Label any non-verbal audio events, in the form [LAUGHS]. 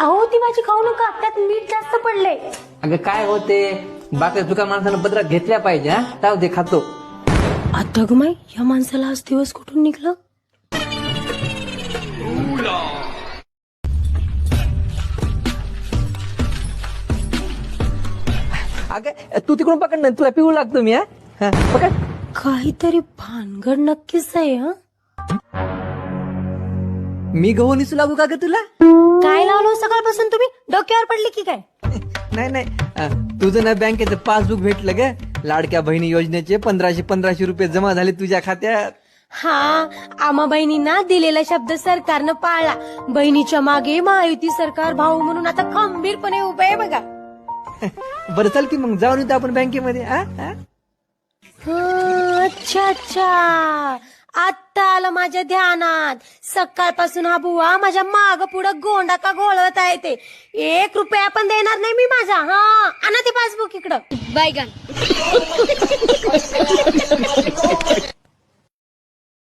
अहो ती माझी खाऊ नका. त्यात मीठ जास्त पडले अगं काय होते बाकी तुका माणसानं पत्रात घेतल्या पाहिजे हा? जाऊ दे खातो. आता ग माई या माणसाला आज दिवस कुठून निघलं? अगं तू तिकडून पकड ना तुला पिऊ लागतो मी हा? हा, पकड. काहीतरी भानगड नक्कीच आहे हं? मी गहू निसू लागू का ग तुला? काय लावलो सकाळपासून तुम्ही? डोक्यावर पडली की काय? नाही नाही. अं, तुझं ना बँकेचं पासबुक भेटलं ग. लाडक्या बहिणी योजनेचे पंधराशे पंधराशे रुपये जमा झाले तुझ्या खात्यात. हा आम्हा बहिणींना दिलेला शब्द सरकारनं पाळला. बहिणीच्या मागे महायुती सरकार भाऊ म्हणून आता खंबीरपणे उभे आहे बघा. [LAUGHS] बरं चल की मग. जाऊन येतो आपण बँकेमध्ये हा? हा? हं, अच्छा अच्छा. आत्ता आलं माझ्या ध्यानात. सकाळपासून हा बुवा माझ्या माग पुढं गोंडा का गोळवत आहे ते. एक रुपया पण देणार नाही मी माझा. हा आणा ते पासबुक इकडं. बायगन